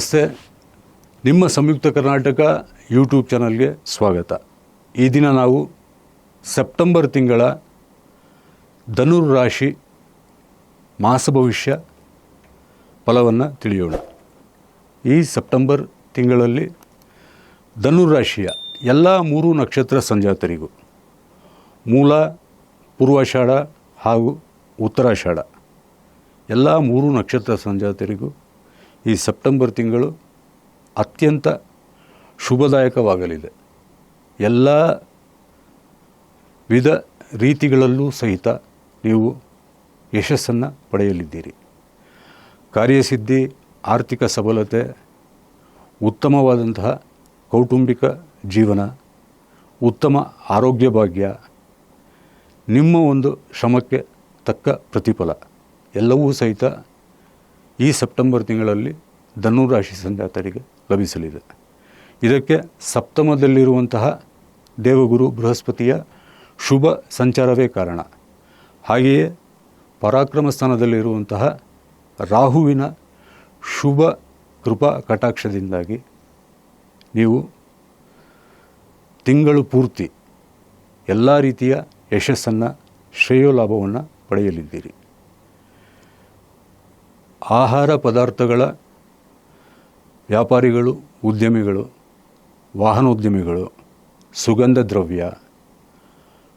ನಮಸ್ತೆ. ನಿಮ್ಮ ಸಂಯುಕ್ತ ಕರ್ನಾಟಕ ಯೂಟ್ಯೂಬ್ ಚಾನಲ್ಗೆ ಸ್ವಾಗತ. ಈ ದಿನ ನಾವು ಸೆಪ್ಟೆಂಬರ್ ತಿಂಗಳ ಧನುರ್ ರಾಶಿ ಮಾಸ ಭವಿಷ್ಯ ಫಲವನ್ನು ತಿಳಿಯೋಣ. ಈ ಸೆಪ್ಟೆಂಬರ್ ತಿಂಗಳಲ್ಲಿ ಧನುರ್ ರಾಶಿಯ ಎಲ್ಲ ಮೂರು ನಕ್ಷತ್ರ ಸಂಜಾತರಿಗೂ ಮೂಲ, ಪೂರ್ವಾಷಾಢ ಹಾಗೂ ಉತ್ತರಾಷಾಢ ಎಲ್ಲ ಮೂರು ನಕ್ಷತ್ರ ಸಂಜಾತರಿಗೂ ಈ ಸೆಪ್ಟೆಂಬರ್ ತಿಂಗಳು ಅತ್ಯಂತ ಶುಭದಾಯಕವಾಗಲಿದೆ. ಎಲ್ಲ ವಿಧ ರೀತಿಗಳಲ್ಲೂ ಸಹಿತ ನೀವು ಯಶಸ್ಸನ್ನು ಪಡೆಯಲಿದ್ದೀರಿ. ಕಾರ್ಯಸಿದ್ಧಿ, ಆರ್ಥಿಕ ಸಬಲತೆ, ಉತ್ತಮವಾದಂತಹ ಕೌಟುಂಬಿಕ ಜೀವನ, ಉತ್ತಮ ಆರೋಗ್ಯ ಭಾಗ್ಯ, ನಿಮ್ಮ ಒಂದು ಶ್ರಮಕ್ಕೆ ತಕ್ಕ ಪ್ರತಿಫಲ, ಎಲ್ಲವೂ ಸಹಿತ ಈ ಸೆಪ್ಟೆಂಬರ್ ತಿಂಗಳಲ್ಲಿ ಧನುರಾಶಿ ಸಂಜಾತರಿಗೆ ಲಭಿಸಲಿದೆ. ಇದಕ್ಕೆ ಸಪ್ತಮದಲ್ಲಿರುವಂತಹ ದೇವಗುರು ಬೃಹಸ್ಪತಿಯ ಶುಭ ಸಂಚಾರವೇ ಕಾರಣ. ಹಾಗೆಯೇ ಪರಾಕ್ರಮ ಸ್ಥಾನದಲ್ಲಿರುವಂತಹ ರಾಹುವಿನ ಶುಭ ಕೃಪಾ ಕಟಾಕ್ಷದಿಂದಾಗಿ ನೀವು ತಿಂಗಳು ಪೂರ್ತಿ ಎಲ್ಲ ರೀತಿಯ ಯಶಸ್ಸನ್ನು ಶ್ರೇಯೋಲಾಭವನ್ನು ಪಡೆಯಲಿದ್ದೀರಿ. ಆಹಾರ ಪದಾರ್ಥಗಳ ವ್ಯಾಪಾರಿಗಳು, ಉದ್ಯಮಿಗಳು ವಾಹನೋದ್ಯಮಿಗಳು ಸುಗಂಧ ದ್ರವ್ಯ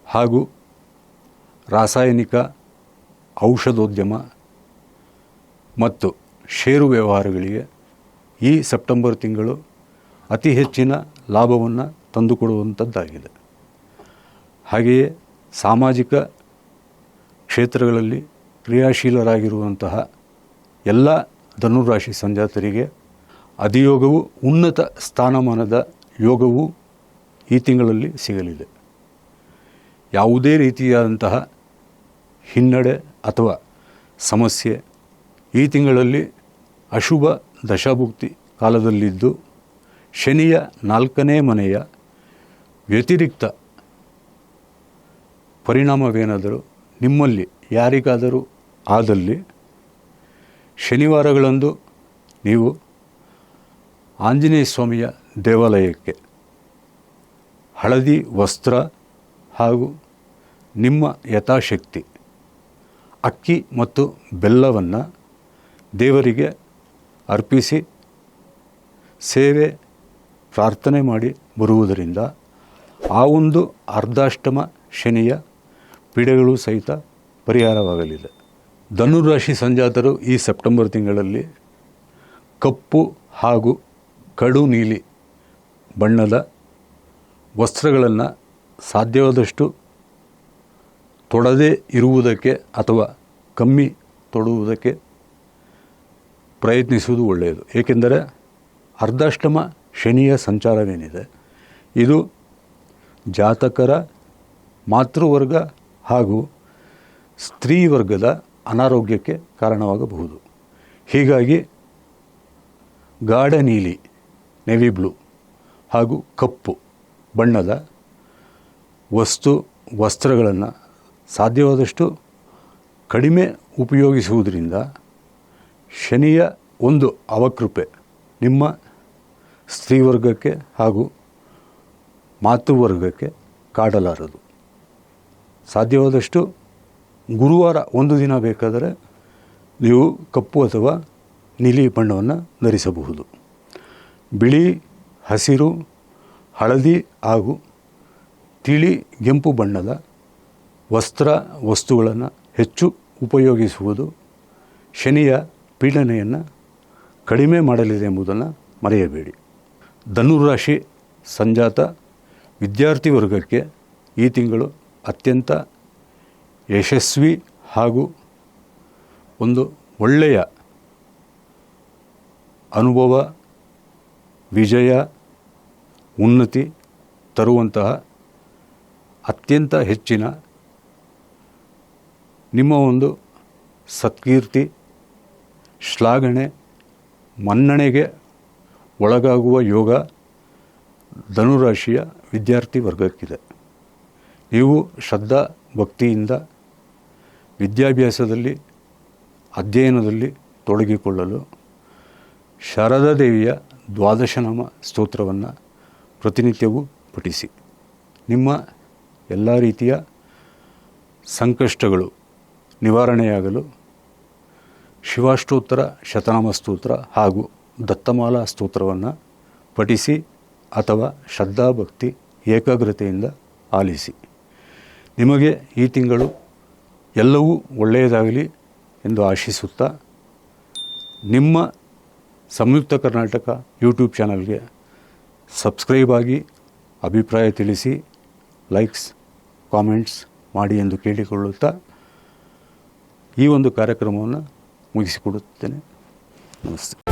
ಹಾಗೂ ರಾಸಾಯನಿಕ ಔಷಧೋದ್ಯಮ ಮತ್ತು ಷೇರು ವ್ಯವಹಾರಗಳಿಗೆ ಈ ಸೆಪ್ಟೆಂಬರ್ ತಿಂಗಳು ಅತಿ ಹೆಚ್ಚಿನ ಲಾಭವನ್ನು ತಂದುಕೊಡುವಂಥದ್ದಾಗಿದೆ ಹಾಗೆಯೇ ಸಾಮಾಜಿಕ ಕ್ಷೇತ್ರಗಳಲ್ಲಿ ಕ್ರಿಯಾಶೀಲರಾಗಿರುವಂತಹ ಎಲ್ಲ ಧನುರಾಶಿ ಸಂಜಾತರಿಗೆ ಅಧಿಯೋಗವು ಉನ್ನತ ಸ್ಥಾನಮಾನದ ಯೋಗವು ಈ ತಿಂಗಳಲ್ಲಿ ಸಿಗಲಿದೆ. ಯಾವುದೇ ರೀತಿಯಾದಂತಹ ಹಿನ್ನಡೆ ಅಥವಾ ಸಮಸ್ಯೆ ಈ ತಿಂಗಳಲ್ಲಿ ಅಶುಭ ದಶಾಭುಕ್ತಿ ಕಾಲದಲ್ಲಿದ್ದು, ಶನಿಯ ನಾಲ್ಕನೇ ಮನೆಯ ವ್ಯತಿರಿಕ್ತ ಪರಿಣಾಮವೇನಾದರೂ ನಿಮ್ಮಲ್ಲಿ ಯಾರಿಗಾದರೂ ಆದಲ್ಲಿ ಶನಿವಾರಗಳಂದು ನೀವು ಆಂಜನೇಯ ಸ್ವಾಮಿಯ ದೇವಾಲಯಕ್ಕೆ ಹಳದಿ ವಸ್ತ್ರ ಹಾಗೂ ನಿಮ್ಮ ಯಥಾಶಕ್ತಿ, ಅಕ್ಕಿ ಮತ್ತು ಬೆಲ್ಲವನ್ನು ದೇವರಿಗೆ ಅರ್ಪಿಸಿ ಸೇವೆ ಪ್ರಾರ್ಥನೆ ಮಾಡಿ ಬರುವುದರಿಂದ ಆ ಒಂದು ಅರ್ಧಾಷ್ಟಮ ಶನಿಯ ಪೀಡೆಗಳು ಸಹಿತ ಪರಿಹಾರವಾಗಲಿದೆ. ಧನುರಾಶಿ ಸಂಜಾತರು ಈ ಸೆಪ್ಟೆಂಬರ್ ತಿಂಗಳಲ್ಲಿ ಕಪ್ಪು ಹಾಗೂ ಕಡು ನೀಲಿ ಬಣ್ಣದ ವಸ್ತ್ರಗಳನ್ನು ಸಾಧ್ಯವಾದಷ್ಟು ತೊಡದೇ ಇರುವುದಕ್ಕೆ ಅಥವಾ ಕಮ್ಮಿ ತೊಡುವುದಕ್ಕೆ ಪ್ರಯತ್ನಿಸುವುದು ಒಳ್ಳೆಯದು. ಏಕೆಂದರೆ ಅರ್ಧಾಷ್ಟಮ ಶನಿಯ ಸಂಚಾರವೇನಿದೆ? ಇದು ಜಾತಕರ ಮಾತೃವರ್ಗ ಹಾಗೂ ಸ್ತ್ರೀ ವರ್ಗದ ಅನಾರೋಗ್ಯಕ್ಕೆ ಕಾರಣವಾಗಬಹುದು. ಹೀಗಾಗಿ ಗಾಢ ನೀಲಿ ನೆವಿ ಬ್ಲೂ ಹಾಗೂ ಕಪ್ಪು ಬಣ್ಣದ ವಸ್ತು, ವಸ್ತ್ರಗಳನ್ನು ಸಾಧ್ಯವಾದಷ್ಟು ಕಡಿಮೆ ಉಪಯೋಗಿಸುವುದರಿಂದ ಶನಿಯ ಒಂದು ಅವಕೃಪೆ ನಿಮ್ಮ ಸ್ತ್ರೀವರ್ಗಕ್ಕೆ ಹಾಗೂ ಮಾತೃವರ್ಗಕ್ಕೆ ಕಾಡಲಾರದು. ಸಾಧ್ಯವಾದಷ್ಟು ಗುರುವಾರ ಒಂದು ದಿನ ಬೇಕಾದರೆ ನೀವು ಕಪ್ಪು ಅಥವಾ ನೀಲಿ ಬಣ್ಣವನ್ನು ಧರಿಸಬಹುದು. ಬಿಳಿ, ಹಸಿರು, ಹಳದಿ ಹಾಗೂ ತಿಳಿ ಕೆಂಪು ಬಣ್ಣದ ವಸ್ತ್ರ ವಸ್ತುಗಳನ್ನು ಹೆಚ್ಚು ಉಪಯೋಗಿಸುವುದು ಶನಿಯ ಪೀಡನೆಯನ್ನು ಕಡಿಮೆ ಮಾಡಲಿದೆ ಎಂಬುದನ್ನು ಮರೆಯಬೇಡಿ. ಧನುರಾಶಿ ಸಂಜಾತ ವಿದ್ಯಾರ್ಥಿ ವರ್ಗಕ್ಕೆ ಈ ತಿಂಗಳು ಅತ್ಯಂತ ಯಶಸ್ವಿ ಹಾಗೂ ಒಂದು ಒಳ್ಳೆಯ ಅನುಭವ, ವಿಜಯ, ಉನ್ನತಿ ತರುವಂತಹ ಅತ್ಯಂತ ಹೆಚ್ಚಿನ ನಿಮ್ಮ ಒಂದು ಸತ್ಕೀರ್ತಿ, ಶ್ಲಾಘನೆ, ಮನ್ನಣೆಗೆ ಒಳಗಾಗುವ ಯೋಗ ಧನುರಾಶಿಯ ವಿದ್ಯಾರ್ಥಿ ವರ್ಗಕ್ಕಿದೆ. ನೀವು ಶ್ರದ್ಧಾ ಭಕ್ತಿಯಿಂದ ವಿದ್ಯಾಭ್ಯಾಸದಲ್ಲಿ, ಅಧ್ಯಯನದಲ್ಲಿ ತೊಡಗಿಕೊಳ್ಳಲು ಶಾರದಾ ದೇವಿಯ ದ್ವಾದಶನಾಮ ಸ್ತೋತ್ರವನ್ನು ಪ್ರತಿನಿತ್ಯವೂ ಪಠಿಸಿ. ನಿಮ್ಮ ಎಲ್ಲ ರೀತಿಯ ಸಂಕಷ್ಟಗಳು ನಿವಾರಣೆಯಾಗಲು ಶಿವಾಷ್ಟೋತ್ತರ, ಶತನಾಮ ಸ್ತೋತ್ರ ಹಾಗೂ ದತ್ತಮಾಲಾ ಸ್ತೋತ್ರವನ್ನು ಪಠಿಸಿ ಅಥವಾ ಶ್ರದ್ಧಾಭಕ್ತಿ, ಏಕಾಗ್ರತೆಯಿಂದ ಆಲಿಸಿ. ನಿಮಗೆ ಈ ತಿಂಗಳು ಎಲ್ಲವೂ ಒಳ್ಳೆಯದಾಗಲಿ ಎಂದು ಆಶಿಸುತ್ತಾ ನಿಮ್ಮ ಸಂಯುಕ್ತ ಕರ್ನಾಟಕ ಯೂಟ್ಯೂಬ್ ಚಾನಲ್ಗೆ ಸಬ್ಸ್ಕ್ರೈಬ್ ಆಗಿ ಅಭಿಪ್ರಾಯ ತಿಳಿಸಿ ಲೈಕ್ಸ್ ಕಾಮೆಂಟ್ಸ್ ಮಾಡಿ ಎಂದು ಕೇಳಿಕೊಳ್ಳುತ್ತಾ ಈ ಒಂದು ಕಾರ್ಯಕ್ರಮವನ್ನು ಮುಗಿಸಿಕೊಡುತ್ತೇನೆ. ನಮಸ್ತೆ.